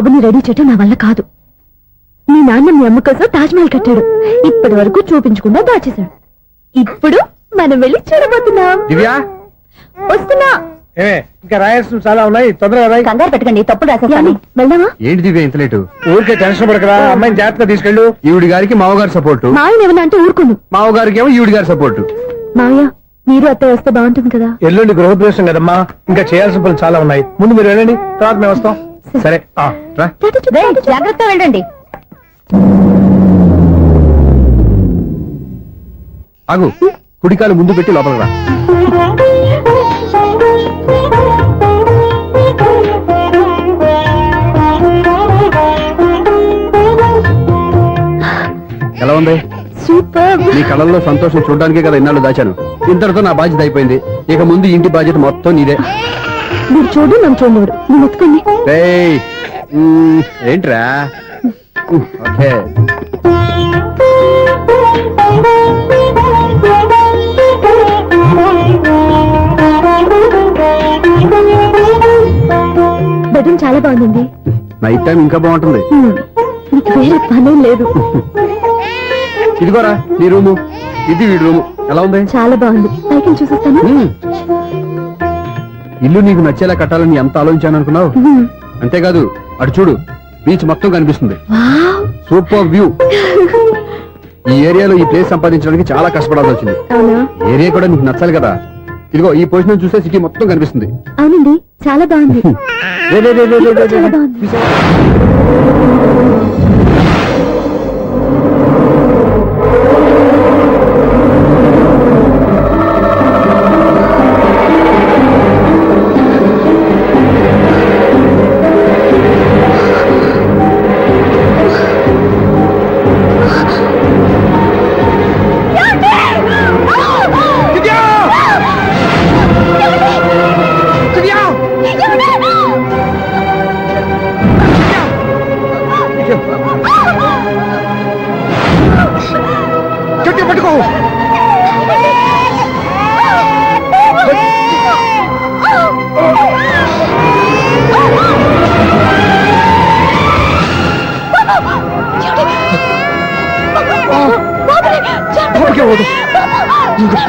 బాబుని రెడీ చేయటం నా వల్ల కాదు. మీ నాన్న మీ అమ్మ కోసం తాజ్ మహల్ కట్టాడు. ఇప్పటి వరకు చూపించకుండా దాచేశాడు. ఇప్పుడు మనం వెళ్ళి చూడబోతున్నాం. దివ్యా? వస్తున్నా. ఏమే ఇంకా రాయాల్సిన చాలా ఉన్నాయి. తొందరగా రాయి. కంగారు పెట్టకండి తప్పు రాసేస్తాను. వెళ్దామా? ఏంటి దివ్య ఇంత లేటు? ఊరికే టెన్షన్ పడకరా అమ్మాయిని జాగ్రత్తగా తీసుకెళ్ళు. ఈవిడి గారికి సపోర్టు. మా ఆయన ఏమన్నా అంటే ఊరుకోను. మామగారికి ఏమో ఈవిడి గారి సపోర్టు. మావయ్య మీరు అత్తయ్య వస్తే బాగుంటుంది కదా. ఎల్లుండి గృహప్రవేశం కదమ్మా. ఇంకా చేయాల్సిన పనులు చాలా ఉన్నాయి. ముందు మీరు వెళ్ళండి తర్వాత మేము వస్తాం. సరే జాగ్రత్త వెళ్ళండి. ఆగు కుడికాలు ముందు పెట్టి లోపలికి రా. ఎలా ఉంది? సూపర్. నీ కళ్ళల్లో సంతోషం చూడడానికే కదా ఇన్నాళ్ళు దాచాను. ఇంతటితో నా బాధ్యత అయిపోయింది. ఇక ముందు ఇంటి బాధ్యత మొత్తం నీదే. మీరు చూడు నన్ను చూడలేడు నువ్వు ఎత్తుకోండి. మ్మ్, ఏంట్రా? ఓకే. బెడ్రూమ్ చాలా బాగుందండి. నైట్ టైం ఇంకా బాగుంటుంది. మీకు వేరే పనే లేదు. ఇదిగోరా నీ రూము. ఇది వీడి రూము. ఎలా ఉంది? చాలా బాగుంది. పైకి చూసేస్తాను. ఇల్లు నీకు నచ్చేలా కట్టాలని ఎంత ఆలోచించాను అనుకున్నావు. అంతేకాదు అటు చూడు బీచ్ మొత్తం కనిపిస్తుంది. Super view. ఈ ఏరియాలో ఈ ప్లేస్ సంపాదించడానికి చాలా కష్టపడాల్సి వచ్చింది. ఏరియా కూడా నీకు నచ్చాలి కదా? ఇదిగో ఈ పొజిషన్ చూస్తే సిటీ మొత్తం కనిపిస్తుంది. అవునండి చాలా బాగుంది. గట్టిగా పట్టుకో.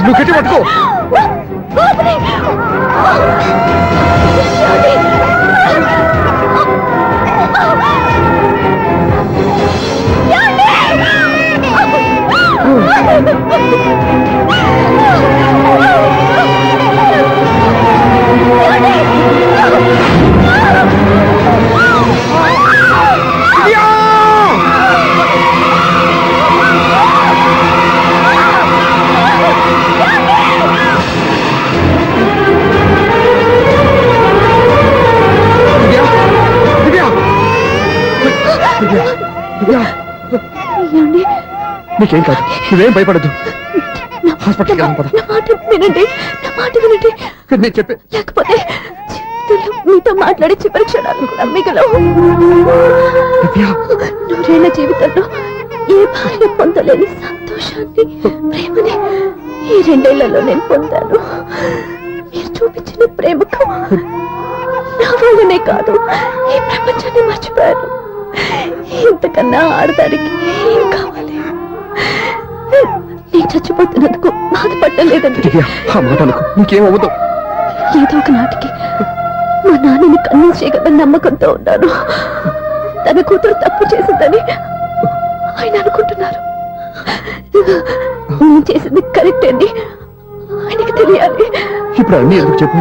నువ్వు గట్టి పట్టుకో. నీకేం కాదు. నువ్వేం భయపడద్దు. నా- హాస్పిటల్కి వెళ్దాం పద. నా మాట వినండి. నా మాట వినండి. నేను చెప్పే లేకపోతే జీవితంలో మీతో మాట్లాడే చివరి క్షణాలు కూడా మిగలవు. దివ్యా. నూరేళ్ళ జీవితంలో ఏ భార్య పొందలేని సంతోషాన్ని ప్రేమని ఈ రెండేళ్ళలో నేను పొందాను. మీరు చూపించిన ప్రేమకు నా వల్లనే కాదు ఈ ప్రపంచాన్ని మర్చిపోయాను. ఇంతకన్నా ఆడదానికి ఏం కావాలి? నేను చచ్చిపోతున్నందుకు బాధపడలేదండి దివ్యా ఆ మాట అనుకో నీకేం అవ్వదు. ఏదో ఒక నాటికి మా నాన్నని కన్విన్స్ చేయగల నమ్మకంతో ఉన్నాను. తన కూతురు తప్పు చేసిందని ఆయన అనుకుంటున్నారు. నేను చేసింది కరెక్ట్ అని ఆయనకి తెలియాలి. ఇప్పుడు అన్ని ఎందుకు చెప్పు?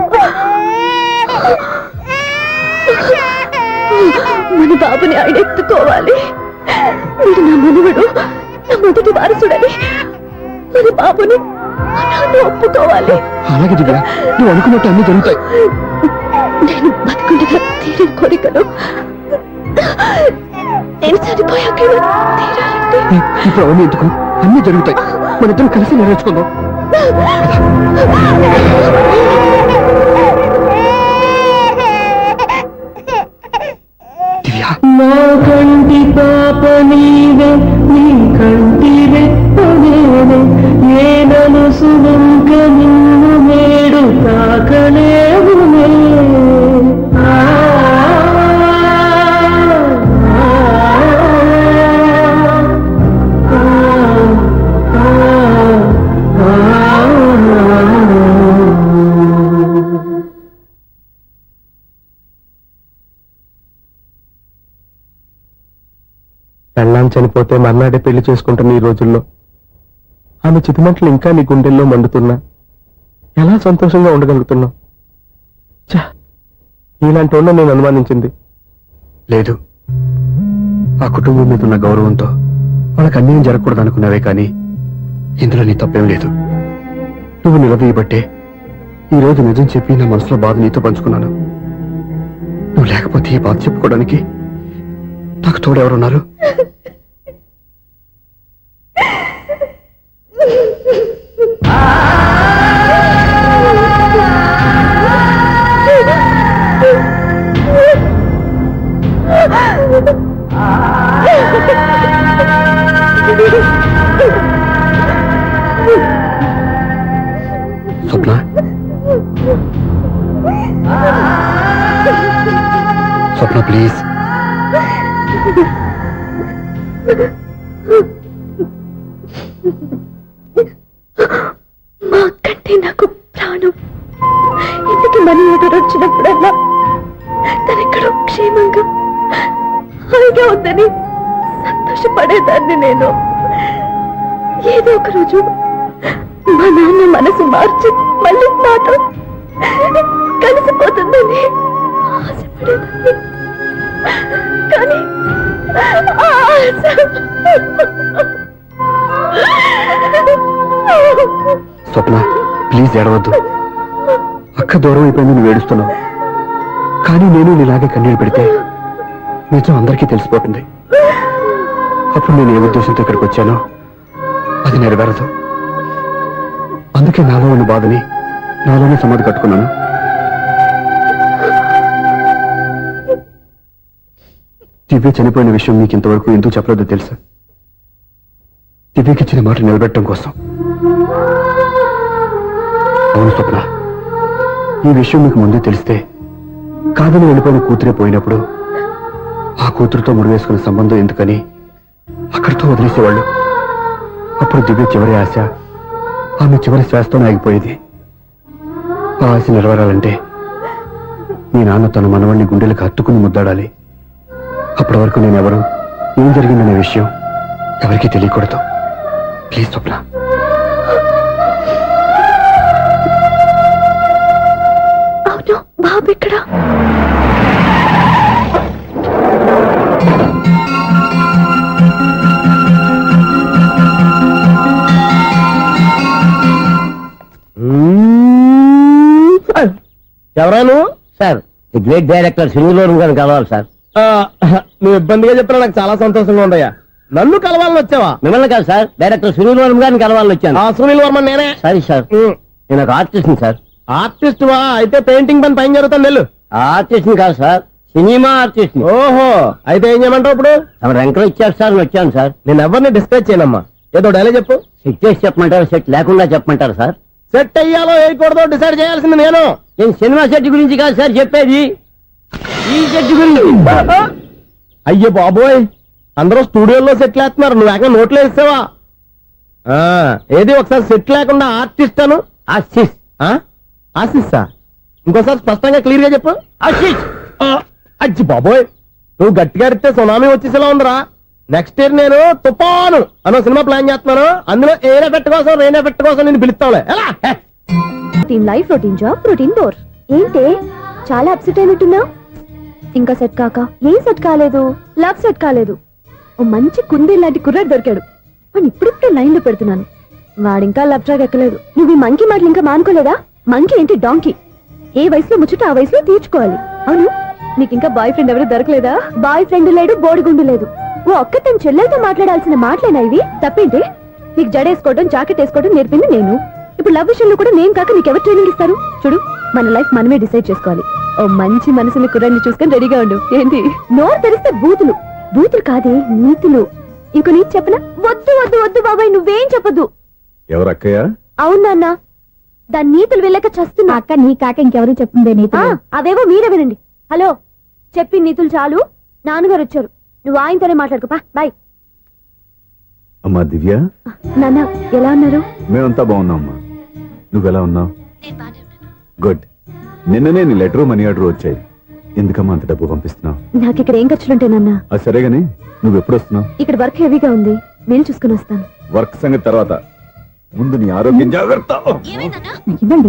మన బాబుని ఆయన ఎత్తుకోవాలి. వీడు నా మనవడు. నా మొదటి వారసుడని. మన బాబుని ఒప్పుకోవాలి. అలాగే దివ్యా నువ్వు అనుకున్నట్టు అన్ని జరుగుతాయి. నేను బతుకుండగా తీరని కోరికలు నేను చనిపోయాక తీరాలంటే ఇప్పుడు అవన్నీ ఎందుకు? అన్ని జరుగుతాయి. మన ఇద్దరం కలిసి నెరవేర్చుకుందాం. నా కంటి పాప నీవే నీ కంటి రెప్ప నేనే నేనను చనిపోతే మర్నాడే పెళ్ళి చేసుకుంటున్న ఈ రోజుల్లో. ఆమె చితిమంటలు ఇంకా నీ గుండెల్లో మండుతున్నా. ఎలా సంతోషంగా ఉండగలుగుతున్నావు? ఛ! ఇలాంటి వాడిని నేను అనుమానించింది. లేదు. ఆ కుటుంబం మీద ఉన్న గౌరవంతో వాళ్ళకి అన్యాయం జరగకూడదు అనుకున్నావే కానీ ఇందులో నీ తప్పేం లేదు. నువ్వు నిలదీయబట్టే ఈ రోజు నిజం చెప్పి నా మనసులో బాధ నీతో పంచుకున్నాను. నువ్వు లేకపోతే ఈ బాధ చెప్పుకోవడానికి నాకు తోడెవరున్నారు? నాతో కలిసిపోతుందని ఆశపడేదాన్ని. కానీ స్వప్న ప్లీజ్ ఏడవద్దు. అక్క దూరం అయిపోయింది నువ్వు ఏడుస్తున్నావు. కానీ నేను నీలాగే కన్నీళ్ళు పెడితే నిజం అందరికీ తెలిసిపోతుంది. అప్పుడు నేను ఏ ఉద్దేశంతో ఇక్కడికి వచ్చానో అది నెరవేరదు. అందుకే నాలో ఉన్న బాధని నాలోనే సమాధి కట్టుకున్నాను. దివ్య చనిపోయిన విషయం మీకు ఇంతవరకు ఎందుకు చెప్పలేదో తెలుసా? దివ్యకి ఇచ్చిన మాట నిలబెట్టడం కోసం. అవును స్వప్న ఈ విషయం మీకు ముందే తెలిస్తే కాదని వెళ్ళిపోయిన కూతురే పోయినప్పుడు ఆ కూతురుతో ముడివేసుకున్న సంబంధం ఎందుకని అక్కడితో వదిలేసేవాళ్ళు? అప్పుడు దివ్య చివరి ఆశ ఆమె చివరి శ్వాసతో ఆగిపోయేది. ఆ ఆశ నెరవేరాలంటే మీ నాన్న తన మనవణ్ణి గుండెలకు హత్తుకుని ముద్దాడాలి. అప్పటి వరకు నేను ఎవరు ఏం జరిగిందనే విషయం ఎవరికీ తెలియకూడదు. ప్లీజ్ స్వప్న. అవును బాబు ఇక్కడ ఎవరాను? Sir the great director Sunil గారిని కలవాలి సార్. నువ్వు ఇబ్బందిగా చెప్పినా నాకు చాలా సంతోషంగా ఉందయ్యా. నన్ను కలవాలని వచ్చావా? మిమ్మల్ని కాదు సార్ డైరెక్టర్ సునీల్ వర్మ గారిని కలవాలని వచ్చాను. ఆ సునీల్ వర్మ నేనే. సారీ సార్ నేను ఒక ఆర్టిస్ట్ సార్. ఆర్టిస్ట్ వా? అయితే పెయింటింగ్ పని పైన జరుగుతాను వెళ్ళు. ఆర్టిస్ట్ కాదు సార్ సినిమా ఆర్టిస్ట్ ఓహో అయితే ఏం చేయమంటావు ఇప్పుడు? తమ రంకలు ఇచ్చారు సార్ వచ్చాను సార్. నేను ఎవరిని డిస్కస్ చేయనమ్మా? ఏదో డైలాగ్ చెప్పు. సెట్ చేసి చెప్పమంటారా సెట్ లేకుండా చెప్పమంటారా సార్? సెట్ అయ్యాలో వేయకూడదో డిసైడ్ చేయాల్సింది నేను. నేను సినిమా సెట్ గురించి కాదు సార్ చెప్పేది. ఈ సెట్ గురించి. అయ్యో బాబోయ్ అందరూ స్టూడియోలో సెటిల్ వేస్తున్నారు నువ్వు ఏకంగా నోట్లో వేస్తావా ఆ, ఏది ఒకసారి సెట్ లేకుండా ఆర్టిస్ట్ అను ఆశిష్. ఆ? ఆశిస్సా ఇంకోసారి స్పష్టంగా క్లియర్గా చెప్పు. ఆశిష్! ఆ, అజ్జి బాబోయ్ నువ్వు గట్టిగా అడిగితే సునామీ వచ్చేసేలా ఉందిరా. నెక్స్ట్ ఇయర్ నేను తుఫాను అన్న సినిమా ప్లాన్ చేస్తున్నాను. అందులో ఏ ఎఫెక్ట్ కోసం రెయిన్ ఎఫెక్ట్ కోసం నేను పిలుస్తావులే. ఎలా? Protein life protein job protein door ఏంటి? చాలా అప్సెట్ అయినట్టున్నావు? ఇంకా సెట్ కాక? ఏం సెట్ కాలేదు? లవ్ సెట్ కాలేదు. ఓ మంచి కుందే లాంటి కుర్రాడు దొరికాడు. వాడిని ఇప్పుడిప్పుడే లైన్లో పెడుతున్నాను. వాడింకా లవ్ ట్రాక్ ఎక్కలేదు. నువ్వు ఈ మంకీ మాటలు ఇంకా మానుకోలేదా? మంకీ ఏంటి డాంకీ? ఏ వయసులో ముచ్చట ఆ వయసులో తీర్చుకోవాలి. అవును. నీకు ఇంకా బాయ్ ఫ్రెండ్ ఎవరు దొరకలేదా? బాయ్ ఫ్రెండ్ లేడు బోడిగుండు లేదు. ఓ అక్క తన చెల్లెలతో మాట్లాడాల్సిన మాటలేనా ఇవి? తప్పేంటి? నీకు జడేసుకోవడం జాకెట్ వేసుకోవడం నేర్పింది నేను. ఇప్పుడు లవ్ విషయంలో కూడా నేను కాక నీకెవరు ట్రైనింగ్ ఇస్తారు? చూడు మన లైఫ్ మనమే డిసైడ్ చేసుకోవాలి. ఓ మంచి మనసుని కుర్రాన్ని చూసుకొని రెడీగా ఉండు. ఏంటి? నోరు తెరిస్తే బూతులు. బూతులు కాదే నీతులు. ఇంకో నీతి చెప్పనా? వద్దు వద్దు వద్దు బాబాయ్ నువ్వేం చెప్పొద్దు ఎవరక్కయ్య అవునన్న దాని నీతులు వెళ్ళక చస్తున్నా అక్క నీ కాక ఇంకెవరు చెప్పిందే నీతులు? అవేవో మీరే వినండి. హలో చెప్పి నీతులు చాలు. నాన్నగారు వచ్చారు. నువ్వు ఆయనతోనే మాట్లాడుకోపా బాయ్ అమ్మా దివ్య. నాన్న ఎలా ఉన్నారు? మేమంతా బాగున్నాం అమ్మా నువ్వెలా ఉన్నావు? గుడ్. నిన్ననే నీ లెటర్ మనీ ఆర్డర్ వచ్చాయి. ఎందుకమ్మా అంత డబ్బు పంపిస్తున్నావు? నాకు ఇక్కడ ఏం ఖర్చులుంటే నాన్న? అది సరేగాని నువ్వు ఎప్పుడు వస్తున్నావు ఇక్కడ వర్క్ హెవీగా ఉంది. నేను చూసుకుని వస్తాను. వర్క్ సంగతి తర్వాత. ముందు నీ ఆరోగ్యం జాగ్రత్త.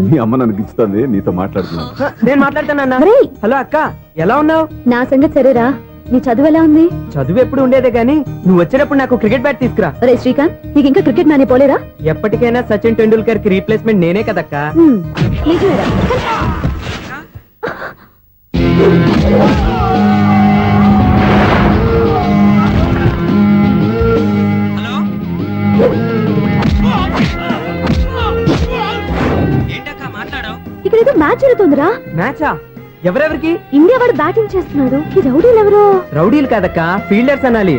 నీ అమ్మ నన్ను గిచ్చుతుంది నీతో మాట్లాడుతున్నాను. నేను మాట్లాడుతానన్నా ఒరేయ్, హలో అక్క ఎలా ఉన్నావు? నా సంగతి సరేరా? నీ చదువు ఎలా ఉంది? చదువు ఎప్పుడు ఉండేదే గానీ నువ్వు వచ్చేటప్పుడు నాకు క్రికెట్ బ్యాట్ తీసుకురా. ఒరే శ్రీకాంత్ నీకు ఇంకా క్రికెట్ నానే పోలేరా ఎప్పటికైనా సచిన్ టెండూల్కర్కి రీప్లేస్మెంట్ నేనే కదక్క. హ్మ్, నిజమేరా. ఏంటక్క మాట్లాడావు? ఇక్కడ ఏదో మ్యాచ్ జరుగుతుందిరా. మ్యాచా? ఎవరెవరికి? ఇండియా వాడు బ్యాటింగ్ చేస్తున్నాడు. ఈ రౌడీలు ఎవరో? రౌడీలు కాదక్క ఫీల్డర్స్ అనాలి.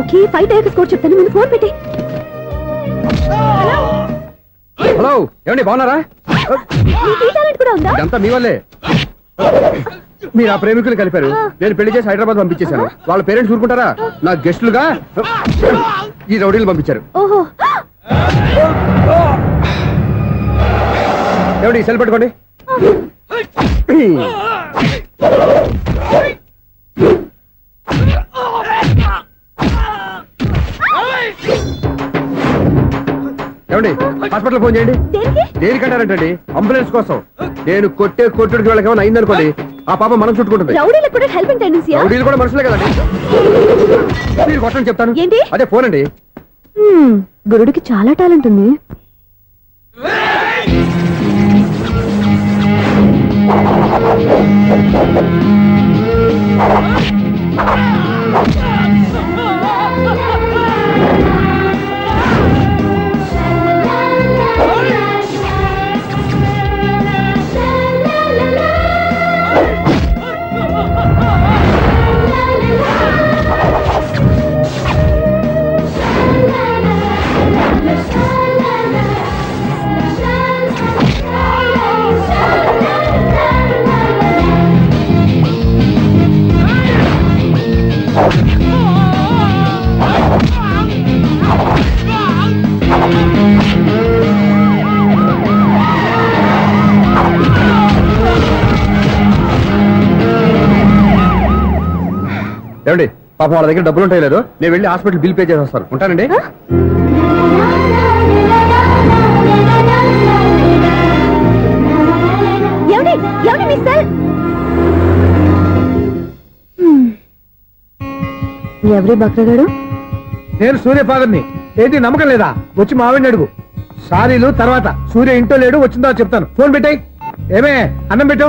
ఓకే ఫైట్ అయ్యాక స్కోర్ చెప్తాను. ముందు ఫోన్ పెట్టి. హలో ఏమండి బాగున్నారా? నీకు ఈ టాలెంట్ కూడా ఉందా? ఇదంతా మీ వల్లే. మీరు ఆ ప్రేమికులు కలిపారు. నేను పెళ్ళి చేసి హైదరాబాద్ పంపించేశాను. వాళ్ళ పేరెంట్స్ ఊరుకుంటారా? నా గెస్టులుగా ఈ రౌడీలు పంపించారు. ఓహో. ఏమండి సెల్ పెట్టుకోండి. ఏమండి? హాస్పిటల్ ఫోన్ చేయండి. దేనికి? దేనికంటారంటండి అంబులెన్స్ కోసం. నేను కొట్టే కొట్టుడికి వాళ్ళకి ఏమైనా అయిందనుకోండి ఆ పాప మనం చుట్టుకుంటుంది. రౌడీలకు కూడా హెల్పింగ్ టెండెన్సీయా రౌడీలు కూడా మనుషులే కదండి. మీరు కొట్టండి చెప్తాను. ఏంటి? అదే ఫోన్ అండి. గురుడికి చాలా టాలెంట్ ఉంది. Ah! ఏమండి పాపం వాళ్ళ దగ్గర డబ్బులు ఉంటాయి లేదు నేను వెళ్ళి హాస్పిటల్ బిల్ పే చేసి వస్తాను. ఉంటానండి? ఎవరి బక్రగాడు నేను సూర్య ఫాదర్ని ఏంటి నమ్మకం లేదా? వచ్చి మావిని అడుగు. సారీలు తర్వాత సూర్య ఇంట్లో లేడు వచ్చిందో చెప్తాను. ఫోన్ పెట్టాయి. ఏమే అన్నం పెట్టు.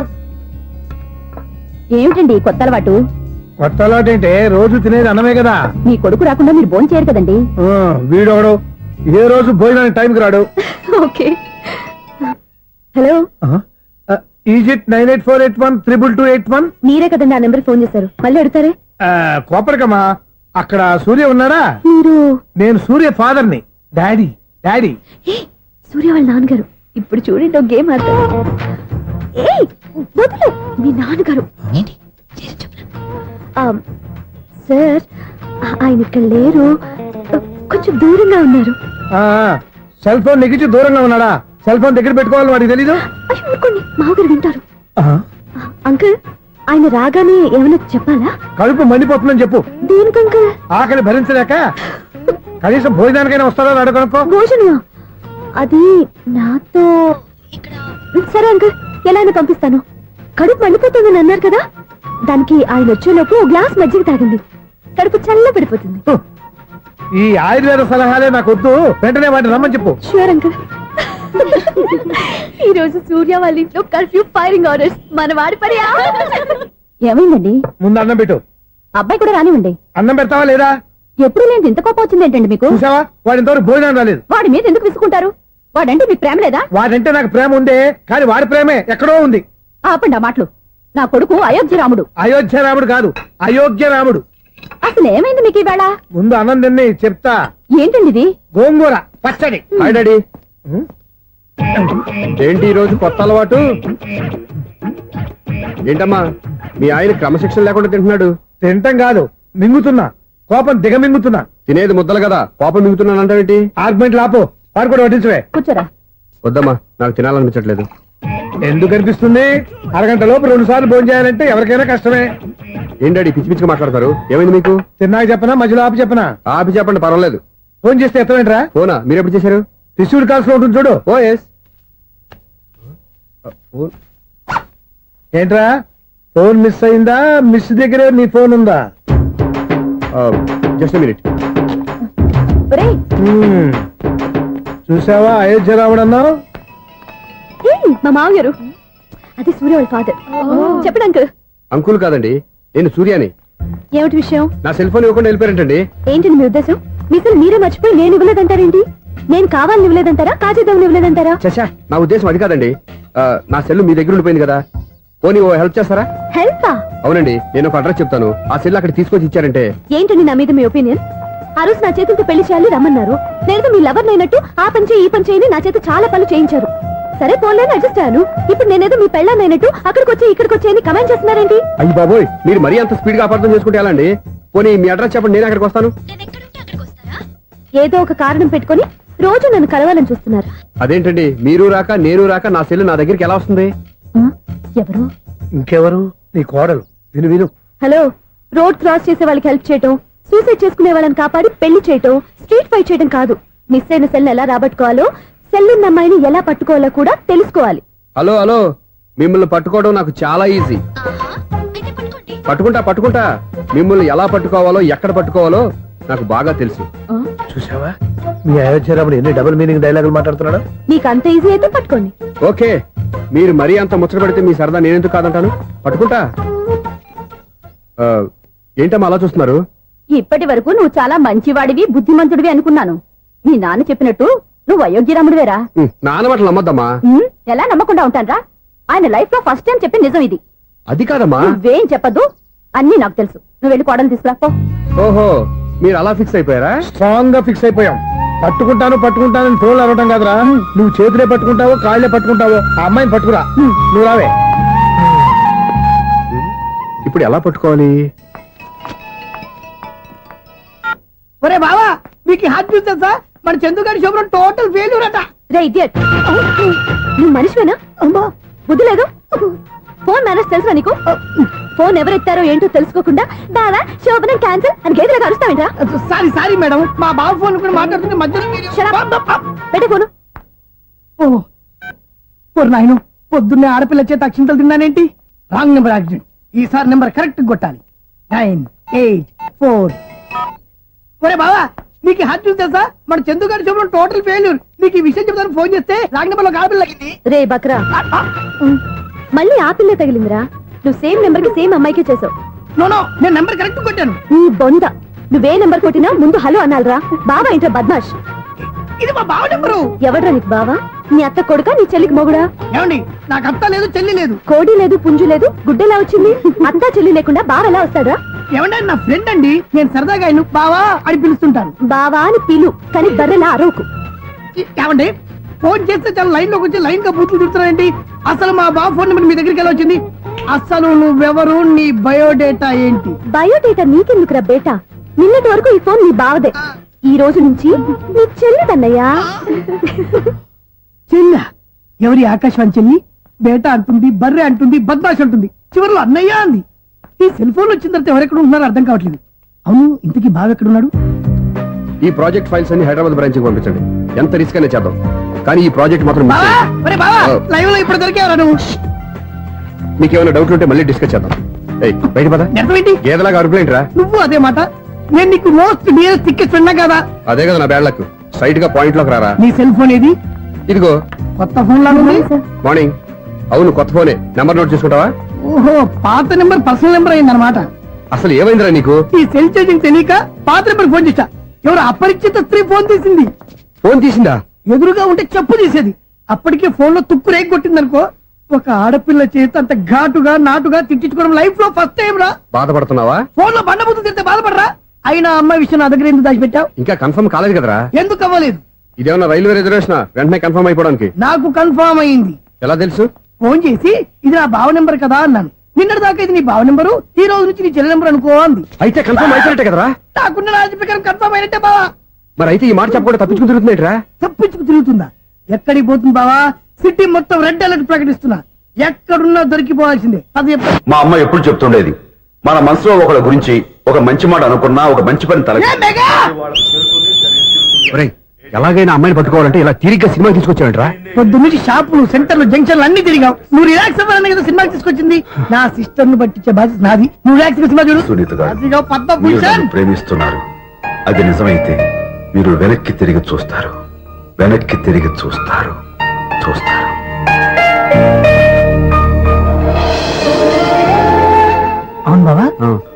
ఏమిటండి కొత్త అలవాటు? కొత్త అలవాటు ఏంటే రోజు తినేది అన్నమే కదా. మీ కొడుకు రాకుండా మీరు భోజనం చేయరు కదండి? ఆ, వీడొకడు ఏ రోజు భోజనానికి టైంకి రాడు. Okay. Hello? Is it nine eight four eight one triple two eight one? మీరే కదండి ఆ నెంబర్ ఫోన్ చేశారు. మళ్ళీ అడుగుతారే? కోపరికమ్మా అక్కడ సూర్య ఉన్నారా మీరు? నేను సూర్య ఫాదర్ని. Daddy daddy. ఏ, సూర్య వాళ్ళ నాన్నగారు. ఇప్పుడు చూడండి ఒక గేమ్ ఆడతారు. ఏయ్ వదులు. మీ నాన్నగారు. ఏంటి? చేసి చెప్పరా? సార్ ఆయన ఇక్కడ లేరు. కొంచెం దూరంగా ఉన్నారు. సెల్ ఫోన్ నెగించి దూరంగా ఉన్నాడా? సెల్ ఫోన్ దగ్గర పెట్టుకోవాలి వాడికి తెలీదు? ఊరుకోండి మామగారు వింటారు. అంకుల్ ఆయన రాగానే ఏమైనా చెప్పాలా? కడుపు మండిపోతుందని చెప్పు. దేనికి అంకుల్? ఆకలి భరించలేక కనీసం భోజనానికైనా వస్తాడో రాడో కనుక్కో? భోజనమా? అది నాతో ఇక్కడ. సరే అంకుల్ ఎలా అయినా పంపిస్తాను. కడుపు మండిపోతుందని అన్నారు కదా? దానికి ఆయన వచ్చేలోపు ఓ గ్లాస్ మజ్జిగ తాగింది. కడుపు చల్ల పడిపోతుంది. ఈ ఆయుర్వేద సలహాలే నాకు వద్దు. వెంటనే వాటిని రమ్మని చెప్పు. షూర్ అంకుల్ ఈ రోజు సూర్య వాళ్ళ ఇంట్లో కర్ఫ్యూ ఫైరింగ్ ఆర్డర్స్ మన వాడి పని ఏమైందండి? ముందు అన్నం పెట్టు. అబ్బాయి కూడా రానివ్వండి. అన్నం పెడతావా లేదా? ఎప్పుడు నేను ఇంత కోపం వచ్చింది ఏంటండి మీకు? చూసావా? వాడి ఇంతవరకు భోజనం రాలేదు. వాడి మీద ఎందుకు విసుకుంటారు వాడంటే మీకు ప్రేమ లేదా? వాడంటే నాకు ప్రేమ ఉందే కానీ వాడి ప్రేమే ఎక్కడో ఉంది. ఆపండి ఆ మాటలు. నా కొడుకు అయోధ్య రాముడు అయోధ్య రాముడు కాదు అయోగ్య రాముడు అసలు ఏమైంది మీకు ఈవేళ? ముందు అన్నం తిని చెప్తా. ఏంటండి ఇది? గోంగూర పచ్చడి. Hi daddy? ఏంటి ఈ రోజు కొత్త అలవాటు? ఏంటమ్మా మీ ఆయన క్రమశిక్షణ లేకుండా తింటున్నాడు? తింటం కాదు మింగుతున్నా. కోపం దిగమింగుతున్నా. తినేది ముద్దలు కదా కోపం మిగుతున్నాను అంటావేంటి ఆర్గ్మెంట్ లాపు వాడు కూడా వడ్డించవే. కూర్చోరా. వద్దమ్మా నాకు తినాలనిపించట్లేదు. ఎందుకు అనిపిస్తుంది? అరగంట లోపు రెండు సార్లు భోజనం చేయాలంటే ఎవరికైనా కష్టమే. ఏం డాడీ పిచ్చి పిచ్చిగా మాట్లాడతారు? ఏమైంది మీకు? తిన్నాక చెప్పనా? మధ్యలో ఆపి చెప్పనా? ఆపి చెప్పండి పర్వాలేదు. ఫోన్ చేస్తే ఎత్తమేంట్రా ఫోనా? మీరు ఎప్పుడు చేశారు? రిసీవ్డ్ కాల్స్లో ఉంటుంది చూడు. ఓ ఎస్ ఫోన్ ఏంట్రా? ఫోన్ మిస్ అయిందా? మిస్ దగ్గరే నీ ఫోన్ ఉందా? జస్ట్ మినిట్ ఒరేయ్. హ్మ్. చూసావా? అయోధ్య రావడన్నావు మా మామగారు అది సూర్య వాళ్ళ ఫాదర్ చెప్పండి అంకుల్ అంకుల్ కాదండి నేను సూర్యాని. ఏమిటి విషయం? నా సెల్ ఫోన్ ఇవ్వకుండా వెళ్ళిపోయారంటండి. ఏంటండి మీ ఉద్దేశం? మీసలు మీరే మర్చిపోయి నేను ఇవ్వలేదంటారేంటి నేను కావాలని ఇవ్వలేదంటారా? కాజేద్దామని ఇవ్వలేదంటారా? చచ్చా నా ఉద్దేశం అది కాదండి. నా సెల్ మీ దగ్గర ఉండిపోయింది కదా. పోనీ ఓ హెల్ప్ చేస్తారా? హెల్పా అవునండి నేను ఒక అడ్రస్ చెప్తాను. ఆ సెల్ అక్కడ తీసుకొచ్చి ఇచ్చారంటే. ఏంటండి నా మీద మీ ఒపీనియన్ ఆ రోజు నా చేతులతో పెళ్ళి చేయాలి రమ్మన్నారు. నేను మీ లవర్ అయినట్టు ఆ పని చేయి ఈ పని చేయని నా చేత చాలా పనులు చేయించారు. సరే పోలేని అడ్జస్ట్ అయ్యాను. ఇప్పుడు నేనేదో మీ పెళ్ళాన్ని అయినట్టు అక్కడికి వచ్చి ఇక్కడికి వచ్చి అని కమెంట్ చేస్తున్నారేంటి? అయ్యి బాబోయ్ మీరు మరీ అంత స్పీడ్గా అపార్థం చేసుకుంటే ఎలా అండి? పోనీ మీ అడ్రస్ చెప్పండి నేను అక్కడికి వస్తాను. ఏదో ఒక కారణం పెట్టుకొని రోజు నన్ను కలవాలని చూస్తున్నారు. అదేంటండి మీరు రాక నేను రాక నా సెల్ నా దగ్గరికి ఎలా వస్తుంది? ఎవరు? ఇంకెవరు? నీ కోడలు. విను విను. హలో రోడ్ క్రాస్ చేసే వాళ్ళకి హెల్ప్ చేయటం సూసైడ్ చేసుకునే వాళ్ళని కాపాడి పెళ్ళి చేయటం స్ట్రీట్ ఫైట్ చేయడం కాదు. మిస్ అయిన సెల్ ఎలా రాబట్టుకోవాలో సెల్ ఉన్న అమ్మాయిని ఎలా పట్టుకోవాలో కూడా తెలుసుకోవాలి. Hello hello. మిమ్మల్ని పట్టుకోవడం నాకు చాలా ఈజీ. పట్టుకుంటా పట్టుకుంటా. మిమ్మల్ని ఎలా పట్టుకోవాలో ఎక్కడ పట్టుకోవాలో నాకు బాగా తెలుసు. చూసావా మీ అయోధ్య రాముడు ఎన్ని డబుల్ మీనింగ్ డైలాగులు మాట్లాడుతున్నాడు? మీకు అంత ఈజీ అయితే పట్టుకోండి. ఓకే. మీరు మరీ అంత ముచ్చట పెడితే మీ సరదా నేనెందుకు కాదంటాను? పట్టుకుంటా. ఆ, ఏంటమ్మా అలా చూస్తున్నారు? ఇప్పటి వరకు నువ్వు చాలా మంచివాడివి బుద్ధిమంతుడివి అనుకున్నాను. మీ నాన్న చెప్పినట్టు నువ్వు అయోగ్యరాముడివేరా మాటలు నమ్మద్దమ్మా. ఎలా నమ్మకుండా ఉంటానరా? ఆయన లైఫ్లో ఫస్ట్ టైం చెప్పి నిజం ఇది. అది కాదమ్మా. నువ్వేం చెప్పదు అన్ని నాకు తెలుసు. నువ్వు వెళ్ళి కోడలు తీసుకురా పో. ఓహో మీరు అలా ఫిక్స్ అయిపోయారా? స్ట్రాంగ్గా ఫిక్స్ అయిపోయాం. పట్టుకుంటాను పట్టుకుంటాను ఫోన్లు అడగటం కాదురా. నువ్వు చేతులే పట్టుకుంటావో కాళ్ళే పట్టుకుంటావో ఆ అమ్మాయిని పట్టుకురా. నువ్వు రావే. ఇప్పుడు ఎలా పట్టుకోవాలి? ఒరే బావా మీకు హాట్ తెలుసా? మన చందుగారి శుభ్రం టోటల్ ఫెయిల్యూర్ అట. నువ్వు మనిషివేనా? అమ్మా బుద్ధి లేదు. ఫోన్ మేనేజ్ తెలుసా నీకు? ఫోన్ ఎవరెత్తారో ఏంటో తెలుసుకోకుండా బావా శోభనం క్యాన్సిల్ అని గేదెలకు అరుస్తావేంట్రా? సారీ సారీ మేడం మా బావ ఫోన్ కూడా మాట్లాడుతుంటే మధ్యలో ఫోను. ఓ ఓ నాయను పొద్దున్నే ఆడపిల్ల చేత అక్షింతలు తిన్నానేంటి? రాంగ్ నెంబర్ యాక్సిడెంట్ ఈసారి నెంబర్ కరెక్ట్ కొట్టాలి. నైన్ ఎయిట్ ఫోర్ ఒరే బావా హాట్ న్యూస్ తెలుసా? మన చందు గారి శుభ్రం టోటల్ ఫెయిల్యూర్ మీకు ఈ విషయం చెప్తాను ఫోన్ చేస్తే రాంగ్ నెంబర్లో తగ్గింది రే బక్రా. ఉమ్, మళ్ళీ ఆ పిల్లే తగిలిందిరా. నువ్వు సేమ్ నెంబర్కి సేమ్ అమ్మాయికే చేసావు. నో నో నేను నెంబర్ కరెక్ట్ కొట్టాను. నీ బొంద. నువ్వే నెంబర్ కొట్టినా ముందు హలో అనాలరా. బావా ఏంట్రా బద్మాష్? ఇది మా బావ నెంబరు ఎవడ్రా నీకు బావా? నీ అత్త కొడుక నీ చెల్లికి మొగుడా? ఏమండి నాకు అత్త లేదు చెల్లి లేదు. కోడి లేదు పుంజు లేదు గుడ్డెలా వచ్చింది? అత్త చెల్లి లేకుండా బావ ఎలా వస్తాడా? ఆయన నా ఫ్రెండ్ అండి. నేను సరదాగా ఆయన బావా అని పిలుస్తుంటాను. బావా అని పిలు కానీ బర్రెలా అరవకు. ఏమండి ఫోన్ చేస్తే చాలా లైన్లోకి వచ్చి లైన్గా బూతులు తిడుతున్నాయండి అసలు మా బావ ఫోన్ నెంబర్ మీ దగ్గరికి ఎలా వచ్చింది? అసలు నువ్వెవరు నీ బయోడేటా ఏంటి? బయోడేటా నీకెందుకురా బేటా? నిన్నటి వరకు ఈ ఫోన్ నీ బావదే. ఈ రోజు నుంచి నీ చెల్లిదన్నయ్యా చెల్ల ఎవరి ఆకాశవాణి చెల్లి? బేటా అంటుంది బర్రె అంటుంది బద్మాష్ అంటుంది. చివరిలో అన్నయ్య అంది. ఈ సెల్ ఫోన్ వచ్చిన తర్వాత ఎవరెక్కడ ఉన్నారో అర్థం కావట్లేదు. అవును ఇంతకీ బావ ఎక్కడ ఉన్నాడు ఈ ప్రాజెక్ట్ ఫైల్స్ అన్ని హైదరాబాద్ బ్రాంచ్కి పంపించండి. ఎంత రిస్క్ అయినా చేద్దాం. కానీ ఈ ప్రాజెక్ట్ మాత్రం. లైవ్లో ఇప్పుడు దొరికేవరా నువ్వు. మీకు ఏమైనా డౌట్ ఉంటే మళ్ళీ డిస్కస్ చేద్దాం. బయట పద. గేదలాగా అరుపులేంట్రా? నువ్వు అదే మాట. నేను నీకు మోస్ట్ డియరెస్ట్ టికెట్ ఫ్రెండ్ కదా. అదే కదా నా బ్యాడ్ లక్. స్ట్రైట్గా పాయింట్లోకి రారా? నీ సెల్ ఫోన్ ఏది? ఇదిగో. కొత్త ఫోన్ లాగా ఉంది మార్నింగ్ అవును కొత్త ఫోనే. నెంబర్ నోట్ చేసుకుంటావా? ఓహో పాత నెంబర్ పర్సనల్ నెంబర్ అయింది అనమాట అసలు ఏమైందిరా నీకు? ఈ సెల్ చేసింగ్ తెలియక పాత నెంబర్ ఫోన్ చేశా. ఎవరు అపరిచిత స్త్రీ ఫోన్ తీసింది. ఫోన్ తీసిందా? ఎదురుగా ఉంటే చెప్పు తీసేది. అప్పటికే ఫోన్లో తుక్కు రేగి కొట్టిందనుకో ఒక ఆడపిల్ల చేత అంత ఘాటుగా నాటుగా తిట్టించుకోవడం లైఫ్లో ఫస్ట్ టైం రా. బాధపడుతున్నావా? ఫోన్లో బండబుద్ధి తింటే బాధపడరా? అయినా అమ్మాయి విషయం నా దగ్గర ఎందుకు దాచిపెట్టావు? ఇంకా కన్ఫర్మ్ కాలేదు కదరా? ఎందుకు అవ్వలేదు? ఇదేమన్నా రైల్వే రిజర్వేషన్? వెంటనే కన్ఫర్మ్ అయిపోవడానికి. నాకు కన్ఫర్మ్ అయింది. ఎలా తెలుసు? ఫోన్ చేసి ఇది నా బావ నెంబర్ కదా అన్నాను. నిన్నటి దాకా ఇది నీ బావ నెంబరు ఈ రోజు నుంచి నీ చెల్లి నెంబర్ అనుకో అంది. అయితే కన్ఫర్మ్ అయిపోయినట్టే కదరా? నాకున్న రాజు ప్రకారం కన్ఫర్మ్ అయినట్టే బావా. మరి అయితే ఈ మాట చెప్పకుండా తప్పించుకుని తిరుగుతున్నాయిట్రా? తప్పించుకు తిరుగుతుందా? ఎక్కడికి పోతుంది బావా? సిటీ మొత్తం రెడ్ అలర్ట్ ప్రకటిస్తున్నా. ఎక్కడున్నా దొరికిపోవాల్సిందే. అది మా అమ్మ ఎప్పుడు చెప్తుండేది మన మనసులో ఒకళ్ళ గురించి ఒక మంచి మాట అనుకున్నా ఒక మంచి పని తల ఎలాగైనా అమ్మాయిని పట్టుకోవాలంటే ఇలా తిరిగ్గా సినిమా తీసుకొచ్చావంటరా? పొద్దు నుంచి షాపులు సెంటర్లు జంక్షన్లు అన్ని తిరిగావు నువ్వు రిలాక్స్ అవ్వాలని కదా సినిమాకి తీసుకొచ్చింది. నా సిస్టర్ను పట్టించే బాధ్యత నాది. నువ్వు రిలాక్స్ సినిమా చూడు సునీత గారు అదిగో మీరు పద్మభూషణ్ నన్ను ప్రేమిస్తున్నారు. అది నిజమైతే మీరు వెనక్కి తిరిగి చూస్తారు. వెనక్కి తిరిగి చూస్తారు. చూస్తారు. అవును బాబా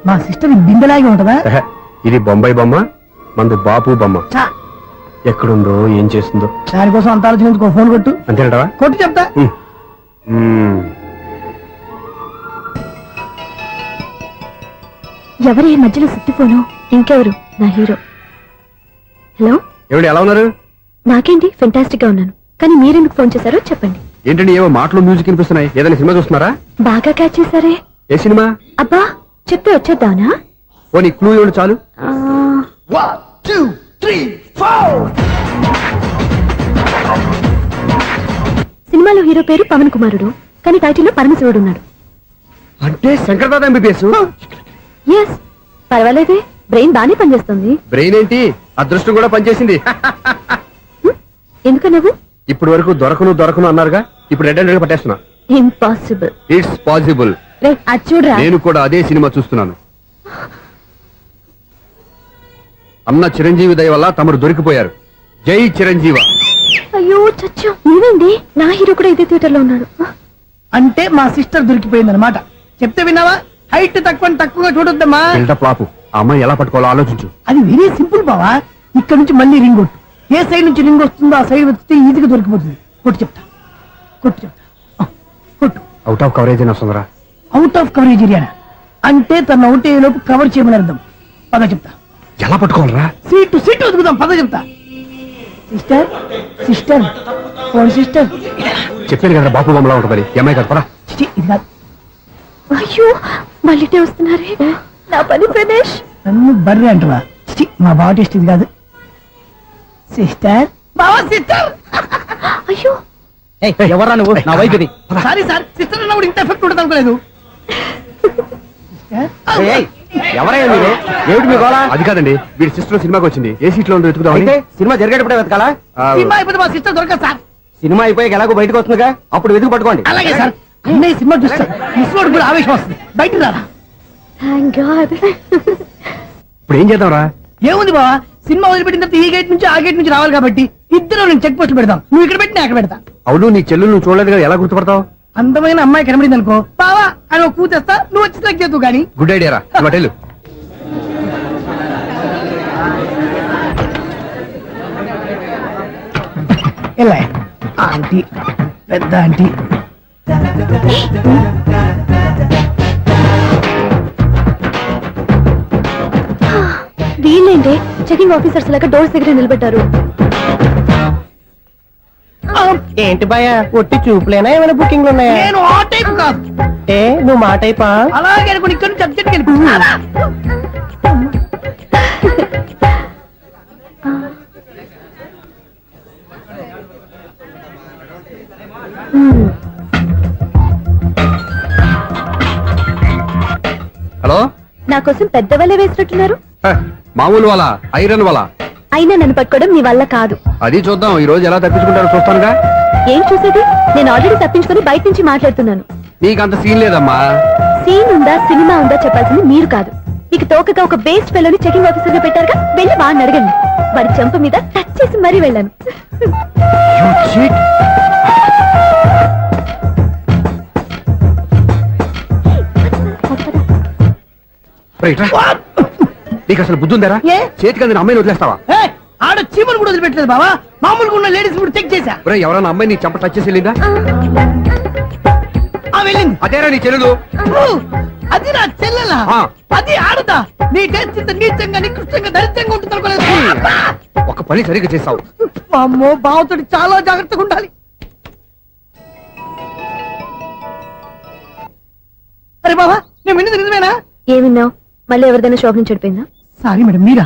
మా సిస్టర్ బిందెలాగే ఉంటదా? ఎహె, ఇది బొంబాయి బొమ్మ మంది బాపు బొమ్మ. చా ఎక్కడుందో ఏం చేస్తుందో. దానికోసం అంత ఆలోచించుకో ఫోన్ కొట్టు. అంతేనటవా? కొట్టు చెప్తా. ఎవరి ఈ మధ్యలో సుత్తి ఫోను ఇంకెవరు? నా హీరో. హలో? ఏమిటి ఎలా ఉన్నారు? నాకేంటి? ఫెంటాస్టిక్గా ఉన్నాను. కానీ మీరెందుకు ఫోన్ చేశారో చెప్పండి. ఏంటండి ఏవో మాటలు మ్యూజిక్ వినిపిస్తున్నాయి. ఏదైనా సినిమా చూస్తున్నారా? బాగా క్యాచ్ చేశారే. ఏ సినిమా? అబ్బా చెప్తే వచ్చేద్దానా ఓ నీ క్లూ ఇవ్వండి చాలు. సినిమాలో హీరో పేరు పవన్ కుమారుడు కానీ టైటిల్లో పరమశివుడు ఉన్నాడు. అంటే శంకర్దాద ఎంబీబీఎస్? ఎస్ పర్వాలేదే బ్రెయిన్ బానే పనిచేస్తుంది. బ్రెయిన్ ఏంటి అదృష్టం కూడా పనిచేసింది. ఎందుకు నువ్వు ఇప్పటి వరకు దొరకను దొరకను అన్నారుగా ఇప్పుడు రెడ్ హండ్రెడ్ పట్టేస్తున్నా. ఇంపాసిబుల్ ఇట్స్ పాసిబుల్ నేను కూడా అదే సినిమా చూస్తున్నాను. అన్న చిరంజీవి దయ వల్ల తమరు దొరికిపోయారు. జై చిరంజీవ. అయ్యో చచ్చా. నీవేంటి నా హీరో కూడా ఇదే థియేటర్లో ఉన్నాడు అంటే మా సిస్టర్ దొరికిపోయింది అనమాట చెప్తే విన్నావా? హైట్ తక్కువ తక్కువగా చూడొద్దమ్మా. బిల్డప్ లాపు. ఆ అమ్మాయి ఎలా పట్టుకోవాలో ఆలోచించు. అది వెరీ సింపుల్ బావా. ఇక్కడ నుంచి మళ్ళీ రింగ్ కొట్టు. ఏ సైడ్ నుంచి రింగ్ వస్తుందో ఆ సైడ్ వెతికితే ఈజీగా దొరికిపోతుంది. కొట్టు చెప్తా. కొట్టు చెప్తా. ఆ, కొట్టు. అవుట్ ఆఫ్ కవరేజ్ అయినా వస్తుందిరా అవుట్ ఆఫ్ కవరేజ్ ఏరియా అంటే తన అవుట్ అయ్యే లోపు కవర్ చేయమని అర్థం. పద చెప్తా. ఎలా పట్టుకోవాలరా? సీటు సీటు వెతుకుదాం పద చెప్తా సిస్టర్ సిస్టర్ ఫోన్ సిస్టర్. చెప్పాను కదా బాపు బొమ్మలా ఉంటుంది ఏమై కదా పరా అయ్యో మళ్ళీ వస్తున్నారే? నా పని ప్రదేశ్. నన్ను బర్రె అంటవా మా బావ టేస్ట్ ఇది కాదు. సిస్టర్. బావా సిస్టర్. అయ్యో. ఎవరా నువ్వు? నా వైపు సారీ సార్. సిస్టర్ అన్నప్పుడు ఇంత ఎఫెక్ట్ ఉంటుంది అనుకోలేదు సిస్టర్ ఎవరయ్యా మీరు? ఏమిటి మీ గోళ అది కాదండి వీడి సిస్టర్ సినిమాకి వచ్చింది. ఏ సీట్లో అయితే సినిమా జరిగేటప్పుడే వెతకాలా? సినిమా అయిపోతే మా సిస్టర్ దొరకదు సార్. సినిమా అయిపోయాక ఎలాగో బయటకు వస్తుందిగా? అప్పుడు వెతుకు పట్టుకోండి. అలాగే సార్. అన్నయ్య సినిమా చూస్తారు మిస్ కూడా ఆవేశం వస్తుంది. బయట రారా. ఇప్పుడు ఏం చేద్దాంరా? ఏముంది బావా? సినిమా వదిలిపెట్టిన తర్వాత ఈ గేట్ నుంచి ఆ గేట్ నుంచి రావాలి కాబట్టి ఇద్దరు నేను చెక్ పోస్ట్ పెడతాం నువ్వు ఇక్కడ పెట్టి నేను అక్కడ పెడతా. అవును నీ చెల్లెలు నువ్వు చూడలేదు కదా ఎలా గుర్తుపడతావు? అందమైన అమ్మాయి కనబడింది అనుకో బావా అని ఒక కూతేస్తా నువ్వు వచ్చి సెలెక్ట్ చేద్దు కానీ. గుడ్ ఐడియా రా. హోటల్ ఎలా? ఆంటీ పెద్ద ఆంటీ. వీళ్ళేంటి చెకింగ్ ఆఫీసర్స్ లాగా డోర్స్ దగ్గర నిలబెట్టారు ఏంటి భయ ఒట్టి చూపులేనా? ఏమైనా బుకింగ్ ఉన్నాయా? నేను ఆ టైప్ కాదు. ఏ నువ్వు మాట అయిపా అలాగే అనుకుని ఇక్కడ నుంచి హలో? నా కోసం పెద్ద వల్ల వేసినట్టున్నారు? మామూలు వాళ్ళ ఐరన్ వాళ్ళ అయినా నన్ను పట్టుకోవడం మీ వల్ల కాదు. అది చూద్దాం. ఈ రోజు ఎలా తప్పించుకుంటారో చూస్తానుగా. ఏం చూసేది? నేను ఆల్రెడీ తప్పించుకొని బయట నుంచి మాట్లాడుతున్నాను. నీకు అంత సీన్ లేదమ్మా. సీన్ ఉందా సినిమా ఉందా చెప్పాల్సింది మీరు కాదు. మీకు తోకగా ఒక బేస్ట్ ఫెలోని చెకింగ్ ఆఫీసర్గా పెట్టారుగా? వెళ్ళి వాడిని అడగండి. వాడి చెంప మీద టచ్ చేసి మరీ వెళ్ళాను. నీకు అసలు బుద్ధి ఉందారా? చేతికి అందిన అమ్మాయిని వదిలేస్తావా? ఆడ చీమలు కూడా వదిలిపెట్టలేదు బావా. మామూలుగా ఉన్న లేడీస్ కూడా చెక్ చేశా. ఒరే ఎవరైనా అమ్మాయి నీ చెంప టచ్ చేసి వెళ్ళిందా? ఆ వెళ్ళింది. అదేరా నీ చెల్లెలు? అది నా చెల్లెలా? ఆ. అది ఆడదా? నీ టేస్ట్ ఇంత నీచంగా నికృష్టంగా దరిద్రంగా ఉంటుంది అనుకోలేదు. అబ్బా! ఒక పని సరిగ్గా చేసావు అమ్మో బావతోటి చాలా జాగ్రత్తగా ఉండాలి. అరే బావా నేను విన్నది నిజమేనా? ఏమిన్నావు? మళ్ళీ ఎవరిదైనా షాప్ నుంచి చెడిపోయిందా? సారీ మేడం మీరా?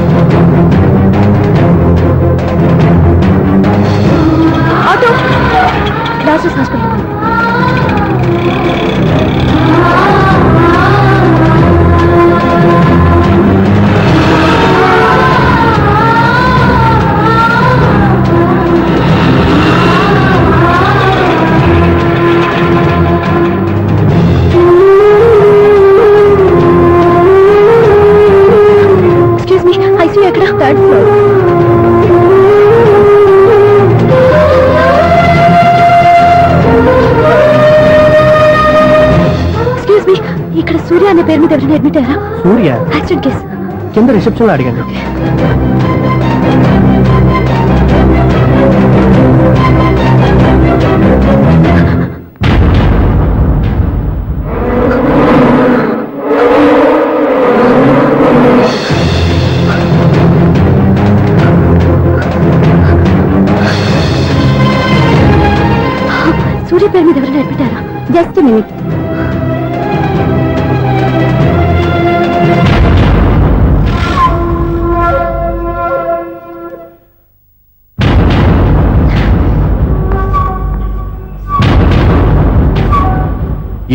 ఆటో. లాసెస్ హాస్పిటల్ యాక్సిడెంట్ కేసు కింద రిసెప్షన్లో అడిగాను. సూర్య పేరు మీద ఎవరైనా అయ్యారా జస్ట్ మినిట్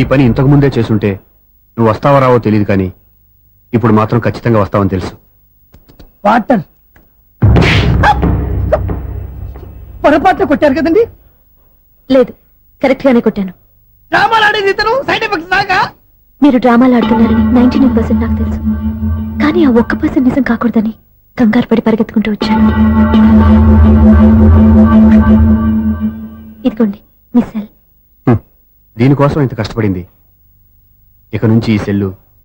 ఈ పని ఇంతకు ముందే చేసుంటే నువ్వు వస్తావో రావో తెలియదు కానీ ఇప్పుడు మాత్రం ఖచ్చితంగా వస్తావని తెలుసు. వాటర్. పొరపాట్లు కొట్టారు కదండి? లేదు కరెక్ట్ గానే కొట్టాను. డ్రామాలు ఆడేది ఇతను సైడ్ ఎఫెక్ట్స్ దాకా మీరు డ్రామాలు ఆడుతున్నారని నైన్టీ నైన్ పర్సెంట్ నాకు తెలుసు. కానీ ఆ ఒక్క పర్సెంట్ నిజం కాకూడదని కంగారు పడి పరిగెత్తుకుంటూ వచ్చాను. ఇదిగోండి మీ సెల్. దీనికోసం ఇంత కష్టపడింది. ఇక నుంచి ఈ సెల్లు